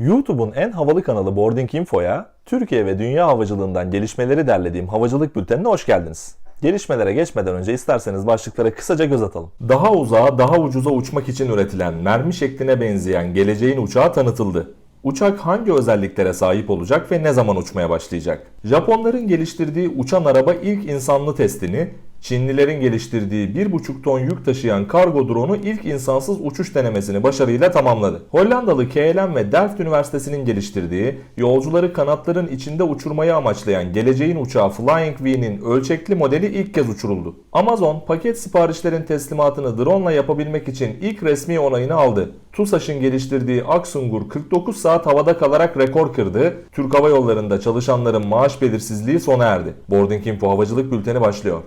YouTube'un en havalı kanalı Boarding Info'ya Türkiye ve dünya havacılığından gelişmeleri derlediğim havacılık bültenine hoş geldiniz. Gelişmelere geçmeden önce isterseniz başlıklara kısaca göz atalım. Daha uzağa, daha ucuza uçmak için üretilen mermi şekline benzeyen geleceğin uçağı tanıtıldı. Uçak hangi özelliklere sahip olacak ve ne zaman uçmaya başlayacak? Japonların geliştirdiği uçan araba ilk insanlı testini, Çinlilerin geliştirdiği 1,5 ton yük taşıyan kargo drone'u ilk insansız uçuş denemesini başarıyla tamamladı. Hollandalı KLM ve Delft Üniversitesi'nin geliştirdiği, yolcuları kanatların içinde uçurmayı amaçlayan geleceğin uçağı Flying V'nin ölçekli modeli ilk kez uçuruldu. Amazon, paket siparişlerin teslimatını drone yapabilmek için ilk resmi onayını aldı. TUSAŞ'ın geliştirdiği Aksungur 49 saat havada kalarak rekor kırdı. Türk Hava Yolları'nda çalışanların maaş belirsizliği sona erdi. Boarding Info Havacılık Bülteni başlıyor.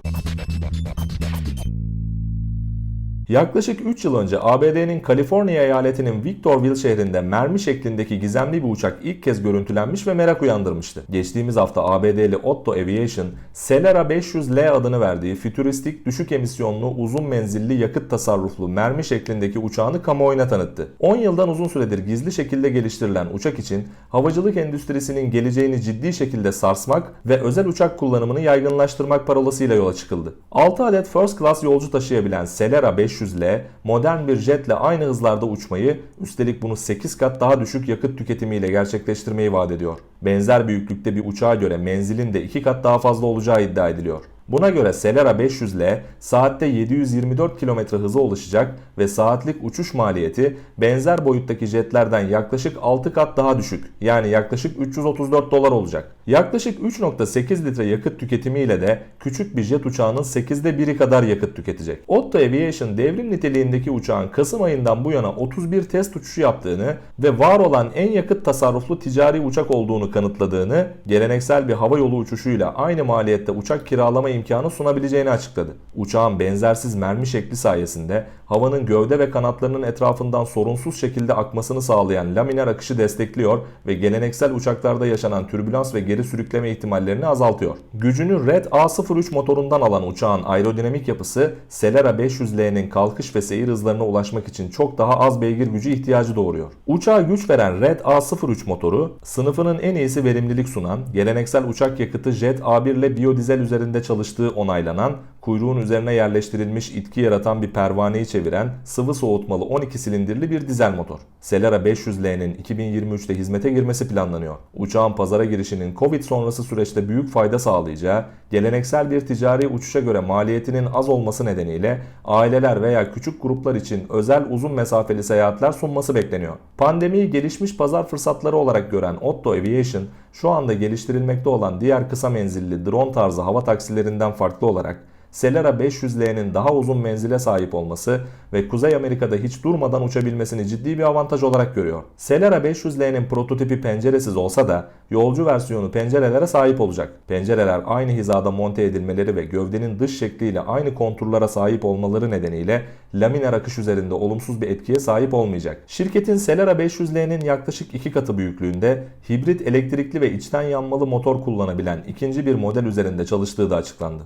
Yaklaşık 3 yıl önce ABD'nin Kaliforniya eyaletinin Victorville şehrinde mermi şeklindeki gizemli bir uçak ilk kez görüntülenmiş ve merak uyandırmıştı. Geçtiğimiz hafta ABD'li Otto Aviation, Celera 500L adını verdiği fütüristik, düşük emisyonlu, uzun menzilli, yakıt tasarruflu mermi şeklindeki uçağını kamuoyuna tanıttı. 10 yıldan uzun süredir gizli şekilde geliştirilen uçak için havacılık endüstrisinin geleceğini ciddi şekilde sarsmak ve özel uçak kullanımını yaygınlaştırmak parolasıyla yola çıkıldı. 6 adet first class yolcu taşıyabilen Celera 500L modern bir jetle aynı hızlarda uçmayı, üstelik bunu 8 kat daha düşük yakıt tüketimiyle gerçekleştirmeyi vaat ediyor. Benzer büyüklükte bir uçağa göre menzilin de 2 kat daha fazla olacağı iddia ediliyor. Buna göre Celera 500L saatte 724 km hıza ulaşacak ve saatlik uçuş maliyeti benzer boyuttaki jetlerden yaklaşık 6 kat daha düşük yani yaklaşık 334 dolar olacak. Yaklaşık 3.8 litre yakıt tüketimiyle de küçük bir jet uçağının 8'de 1'i kadar yakıt tüketecek. Otto Aviation devrim niteliğindeki uçağın Kasım ayından bu yana 31 test uçuşu yaptığını ve var olan en yakıt tasarruflu ticari uçak olduğunu kanıtladığını, geleneksel bir hava yolu uçuşuyla aynı maliyette uçak kiralama imkanı sunabileceğini açıkladı. Uçağın benzersiz mermi şekli sayesinde havanın gövde ve kanatlarının etrafından sorunsuz şekilde akmasını sağlayan laminer akışı destekliyor ve geleneksel uçaklarda yaşanan türbülans ve geri sürükleme ihtimallerini azaltıyor. Gücünü Red A03 motorundan alan uçağın aerodinamik yapısı Celera 500L'nin kalkış ve seyir hızlarına ulaşmak için çok daha az beygir gücü ihtiyacı doğuruyor. Uçağa güç veren Red A03 motoru sınıfının en iyisi verimlilik sunan, geleneksel uçak yakıtı Jet A1 ile biyodizel üzerinde çalıştığı onaylanan, kuyruğun üzerine yerleştirilmiş itki yaratan bir pervaneyi çeviren sıvı soğutmalı 12 silindirli bir dizel motor. Celera 500L'nin 2023'te hizmete girmesi planlanıyor. Uçağın pazara girişinin Covid sonrası süreçte büyük fayda sağlayacağı, geleneksel bir ticari uçuşa göre maliyetinin az olması nedeniyle aileler veya küçük gruplar için özel uzun mesafeli seyahatler sunması bekleniyor. Pandemiyi gelişmiş pazar fırsatları olarak gören Otto Aviation, şu anda geliştirilmekte olan diğer kısa menzilli drone tarzı hava taksilerinden farklı olarak Celera 500L'nin daha uzun menzile sahip olması ve Kuzey Amerika'da hiç durmadan uçabilmesini ciddi bir avantaj olarak görüyor. Celera 500L'nin prototipi penceresiz olsa da yolcu versiyonu pencerelere sahip olacak. Pencereler aynı hizada monte edilmeleri ve gövdenin dış şekliyle aynı konturlara sahip olmaları nedeniyle laminer akış üzerinde olumsuz bir etkiye sahip olmayacak. Şirketin Celera 500L'nin yaklaşık iki katı büyüklüğünde hibrit elektrikli ve içten yanmalı motor kullanabilen ikinci bir model üzerinde çalıştığı da açıklandı.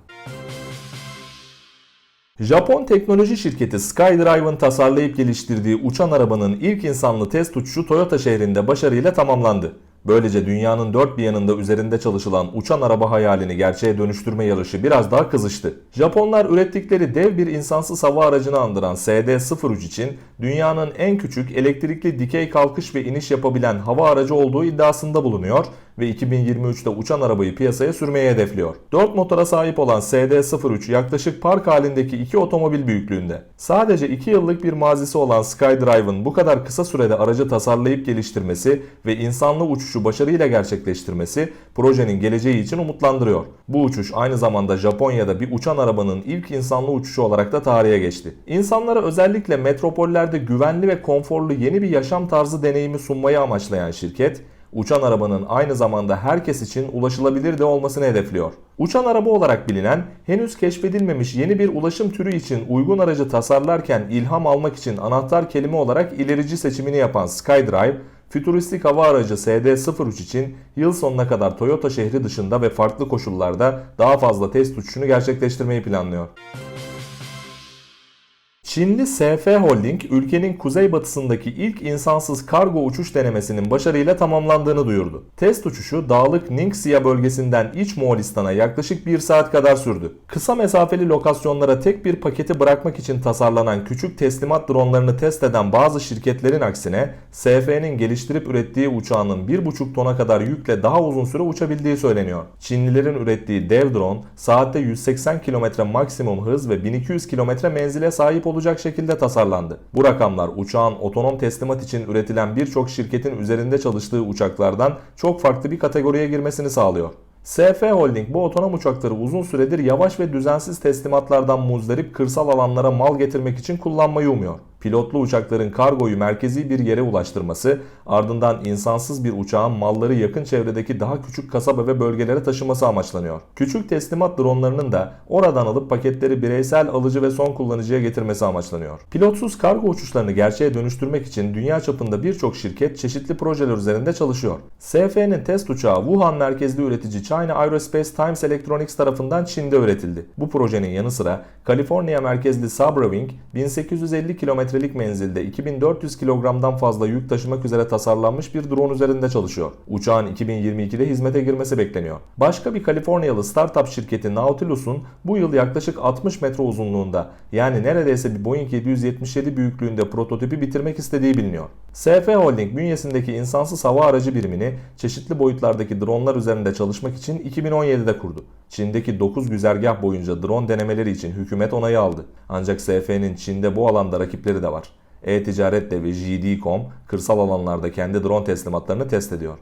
Japon teknoloji şirketi SkyDrive'ın tasarlayıp geliştirdiği uçan arabanın ilk insanlı test uçuşu Toyota şehrinde başarıyla tamamlandı. Böylece dünyanın dört bir yanında üzerinde çalışılan uçan araba hayalini gerçeğe dönüştürme yarışı biraz daha kızıştı. Japonlar ürettikleri dev bir insansız hava aracını andıran SD-03 için dünyanın en küçük elektrikli dikey kalkış ve iniş yapabilen hava aracı olduğu iddiasında bulunuyor ve 2023'te uçan arabayı piyasaya sürmeyi hedefliyor. 4 motora sahip olan SD-03 yaklaşık park halindeki iki otomobil büyüklüğünde. Sadece 2 yıllık bir mazisi olan SkyDrive'ın bu kadar kısa sürede aracı tasarlayıp geliştirmesi ve insanlı uçuşu başarıyla gerçekleştirmesi projenin geleceği için umutlandırıyor. Bu uçuş aynı zamanda Japonya'da bir uçan arabanın ilk insanlı uçuşu olarak da tarihe geçti. İnsanlara özellikle metropollerde güvenli ve konforlu yeni bir yaşam tarzı deneyimi sunmayı amaçlayan şirket, uçan arabanın aynı zamanda herkes için ulaşılabilir de olmasını hedefliyor. Uçan araba olarak bilinen, henüz keşfedilmemiş yeni bir ulaşım türü için uygun aracı tasarlarken ilham almak için anahtar kelime olarak ilerici seçimini yapan SkyDrive, fütüristik hava aracı SD-03 için yıl sonuna kadar Toyota şehri dışında ve farklı koşullarda daha fazla test uçuşunu gerçekleştirmeyi planlıyor. Çinli SF Holding, ülkenin kuzeybatısındaki ilk insansız kargo uçuş denemesinin başarıyla tamamlandığını duyurdu. Test uçuşu dağlık Ningxia bölgesinden iç Moğolistan'a yaklaşık 1 saat kadar sürdü. Kısa mesafeli lokasyonlara tek bir paketi bırakmak için tasarlanan küçük teslimat dronlarını test eden bazı şirketlerin aksine SF'nin geliştirip ürettiği uçağının 1,5 tona kadar yükle daha uzun süre uçabildiği söyleniyor. Çinlilerin ürettiği dev drone saatte 180 km maksimum hız ve 1200 km menzile sahip olacak şekilde tasarlandı. Bu rakamlar uçağın otonom teslimat için üretilen birçok şirketin üzerinde çalıştığı uçaklardan çok farklı bir kategoriye girmesini sağlıyor. SF Holding bu otonom uçakları uzun süredir yavaş ve düzensiz teslimatlardan muzdarip kırsal alanlara mal getirmek için kullanmayı umuyor. Pilotlu uçakların kargoyu merkezi bir yere ulaştırması, ardından insansız bir uçağın malları yakın çevredeki daha küçük kasaba ve bölgelere taşıması amaçlanıyor. Küçük teslimat dronlarının da oradan alıp paketleri bireysel alıcı ve son kullanıcıya getirmesi amaçlanıyor. Pilotsuz kargo uçuşlarını gerçeğe dönüştürmek için dünya çapında birçok şirket çeşitli projeler üzerinde çalışıyor. SF'nin test uçağı Wuhan merkezli üretici China Aerospace Times Electronics tarafından Çin'de üretildi. Bu projenin yanı sıra Kaliforniya merkezli Sabrawing 1850 kilometrelik menzilde 2400 kilogramdan fazla yük taşımak üzere tasarlanmış bir drone üzerinde çalışıyor. Uçağın 2022'de hizmete girmesi bekleniyor. Başka bir Kaliforniyalı startup şirketi Nautilus'un bu yıl yaklaşık 60 metre uzunluğunda yani neredeyse bir Boeing 777 büyüklüğünde prototipi bitirmek istediği biliniyor. SF Holding bünyesindeki insansız hava aracı birimini çeşitli boyutlardaki dronlar üzerinde çalışmak için 2017'de kurdu. Çin'deki 9 güzergah boyunca drone denemeleri için hükümet onayı aldı. Ancak SF'nin Çin'de bu alanda rakipleri de var. E-Ticaret Devi JD.com kırsal alanlarda kendi drone teslimatlarını test ediyor.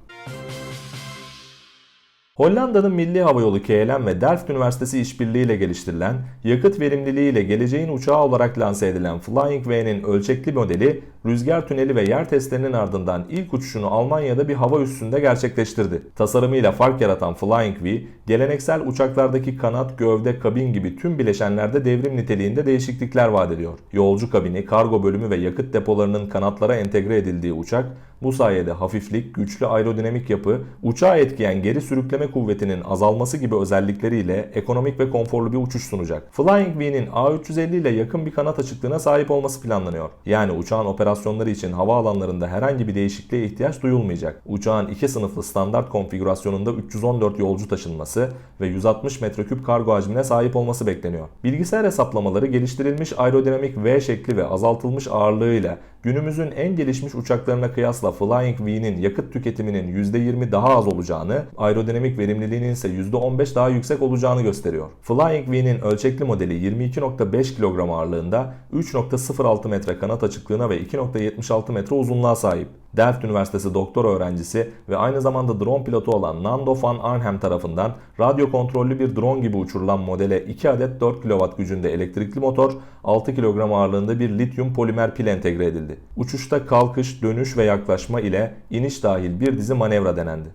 Hollanda'nın Milli Havayolu KLM ve Delft Üniversitesi işbirliğiyle geliştirilen, yakıt verimliliğiyle geleceğin uçağı olarak lanse edilen Flying V'nin ölçekli modeli, rüzgar tüneli ve yer testlerinin ardından ilk uçuşunu Almanya'da bir hava üssünde gerçekleştirdi. Tasarımıyla fark yaratan Flying V, geleneksel uçaklardaki kanat, gövde, kabin gibi tüm bileşenlerde devrim niteliğinde değişiklikler vaat ediyor. Yolcu kabini, kargo bölümü ve yakıt depolarının kanatlara entegre edildiği uçak, bu sayede hafiflik, güçlü aerodinamik yapı, uçağı etkileyen geri sürükleme kuvvetinin azalması gibi özellikleriyle ekonomik ve konforlu bir uçuş sunacak. Flying V'nin A350 ile yakın bir kanat açıklığına sahip olması planlanıyor. Yani uçağın operasyonları için hava alanlarında herhangi bir değişikliğe ihtiyaç duyulmayacak. Uçağın iki sınıflı standart konfigürasyonunda 314 yolcu taşınması ve 160 metreküp kargo hacmine sahip olması bekleniyor. Bilgisayar hesaplamaları geliştirilmiş aerodinamik V şekli ve azaltılmış ağırlığıyla günümüzün en gelişmiş uçaklarına kıyasla Flying V'nin yakıt tüketiminin %20 daha az olacağını, aerodinamik verimliliğinin ise %15 daha yüksek olacağını gösteriyor. Flying V'nin ölçekli modeli 22.5 kilogram ağırlığında 3.06 metre kanat açıklığına ve 2.76 metre uzunluğa sahip. Delft Üniversitesi doktor öğrencisi ve aynı zamanda drone pilotu olan Nando van Arnhem tarafından radyo kontrollü bir drone gibi uçurulan modele 2 adet 4 kW gücünde elektrikli motor, 6 kilogram ağırlığında bir lityum polimer pil entegre edildi. Uçuşta kalkış, dönüş ve yaklaşma ile iniş dahil bir dizi manevra denendi.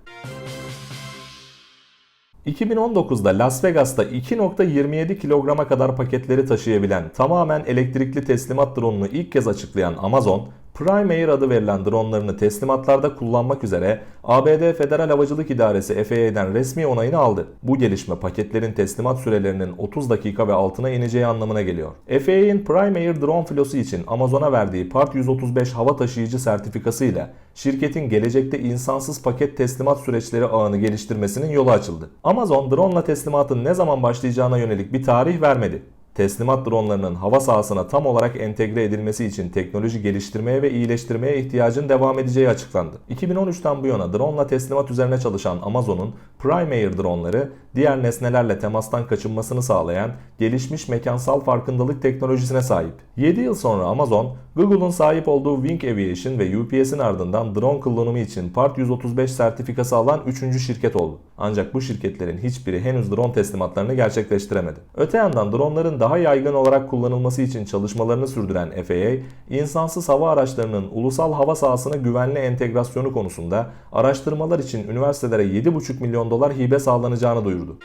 2019'da Las Vegas'ta 2.27 kilograma kadar paketleri taşıyabilen tamamen elektrikli teslimat drone'unu ilk kez açıklayan Amazon, Prime Air adı verilen dronlarını teslimatlarda kullanmak üzere ABD Federal Havacılık İdaresi FAA'den resmi onayını aldı. Bu gelişme paketlerin teslimat sürelerinin 30 dakika ve altına ineceği anlamına geliyor. FAA'nin Prime Air drone filosu için Amazon'a verdiği Part 135 hava taşıyıcı sertifikası ile şirketin gelecekte insansız paket teslimat süreçleri ağını geliştirmesinin yolu açıldı. Amazon drone'la teslimatın ne zaman başlayacağına yönelik bir tarih vermedi. Teslimat dronlarının hava sahasına tam olarak entegre edilmesi için teknoloji geliştirmeye ve iyileştirmeye ihtiyacın devam edeceği açıklandı. 2013'ten bu yana drone teslimat üzerine çalışan Amazon'un Prime Air dronları diğer nesnelerle temastan kaçınmasını sağlayan gelişmiş mekansal farkındalık teknolojisine sahip. 7 yıl sonra Amazon, Google'un sahip olduğu Wing Aviation ve UPS'in ardından drone kullanımı için Part 135 sertifikası alan 3. şirket oldu. Ancak bu şirketlerin hiçbiri henüz drone teslimatlarını gerçekleştiremedi. Öte yandan dronların daha yaygın olarak kullanılması için çalışmalarını sürdüren FAA, insansız hava araçlarının ulusal hava sahasına güvenli entegrasyonu konusunda araştırmalar için üniversitelere 7,5 milyon dolar hibe sağlanacağını duyurdu.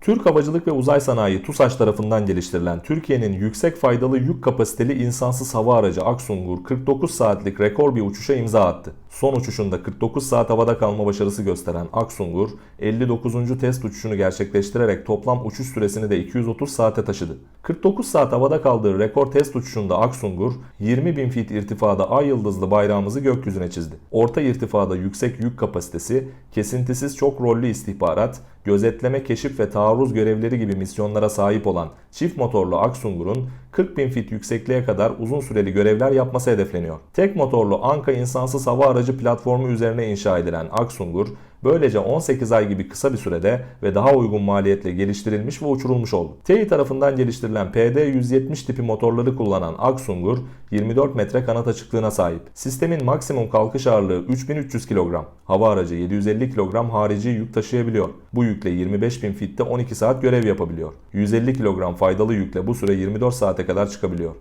Türk Havacılık ve Uzay Sanayi TUSAŞ tarafından geliştirilen Türkiye'nin yüksek faydalı yük kapasiteli insansız hava aracı Aksungur 49 saatlik rekor bir uçuşa imza attı. Son uçuşunda 49 saat havada kalma başarısı gösteren Aksungur 59. test uçuşunu gerçekleştirerek toplam uçuş süresini de 230 saate taşıdı. 49 saat havada kaldığı rekor test uçuşunda Aksungur 20 bin fit irtifada ay yıldızlı bayrağımızı gökyüzüne çizdi. Orta irtifada yüksek yük kapasitesi, kesintisiz çok rollü istihbarat, gözetleme, keşif ve taarruz görevleri gibi misyonlara sahip olan çift motorlu Aksungur'un 40 bin fit yüksekliğe kadar uzun süreli görevler yapması hedefleniyor. Tek motorlu Anka insansız hava aracı platformu üzerine inşa edilen Aksungur, böylece 18 ay gibi kısa bir sürede ve daha uygun maliyetle geliştirilmiş ve uçurulmuş oldu. TEİ tarafından geliştirilen PD-170 tipi motorları kullanan Aksungur, 24 metre kanat açıklığına sahip. Sistemin maksimum kalkış ağırlığı 3300 kilogram. Hava aracı 750 kilogram harici yük taşıyabiliyor. Bu yükle 25 bin fitte 12 saat görev yapabiliyor. 150 kilogram faydalı yükle bu süre 24 saate kadar çıkabiliyor.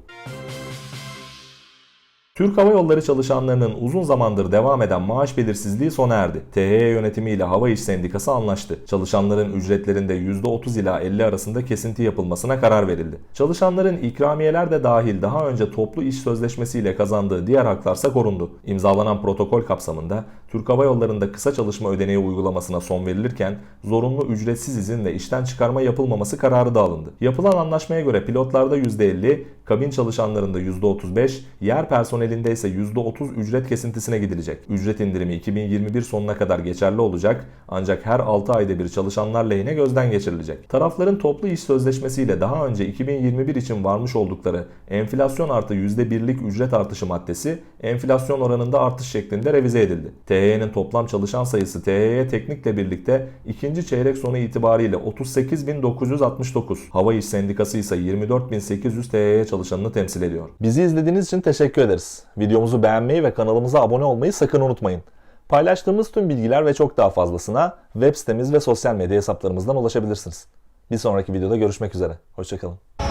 Türk Hava Yolları çalışanlarının uzun zamandır devam eden maaş belirsizliği sona erdi. THY yönetimiyle Hava İş Sendikası anlaştı. Çalışanların ücretlerinde %30 ila 50 arasında kesinti yapılmasına karar verildi. Çalışanların ikramiyeler de dahil daha önce toplu iş sözleşmesiyle kazandığı diğer haklarsa korundu. İmzalanan protokol kapsamında Türk Hava Yolları'nda kısa çalışma ödeneği uygulamasına son verilirken zorunlu ücretsiz izin ve işten çıkarma yapılmaması kararı da alındı. Yapılan anlaşmaya göre pilotlarda %50, kabin çalışanlarında %35, yer personelinde ise %30 ücret kesintisine gidilecek. Ücret indirimi 2021 sonuna kadar geçerli olacak ancak her 6 ayda bir çalışanlar lehine gözden geçirilecek. Tarafların toplu iş sözleşmesiyle daha önce 2021 için varmış oldukları enflasyon artı %1'lik ücret artışı maddesi enflasyon oranında artış şeklinde revize edildi. THY'nin toplam çalışan sayısı THY Teknik'le birlikte ikinci çeyrek sonu itibariyle 38.969. Hava İş Sendikası ise 24.800 THY çalışanını temsil ediyor. Bizi izlediğiniz için teşekkür ederiz. Videomuzu beğenmeyi ve kanalımıza abone olmayı sakın unutmayın. Paylaştığımız tüm bilgiler ve çok daha fazlasına web sitemiz ve sosyal medya hesaplarımızdan ulaşabilirsiniz. Bir sonraki videoda görüşmek üzere. Hoşçakalın.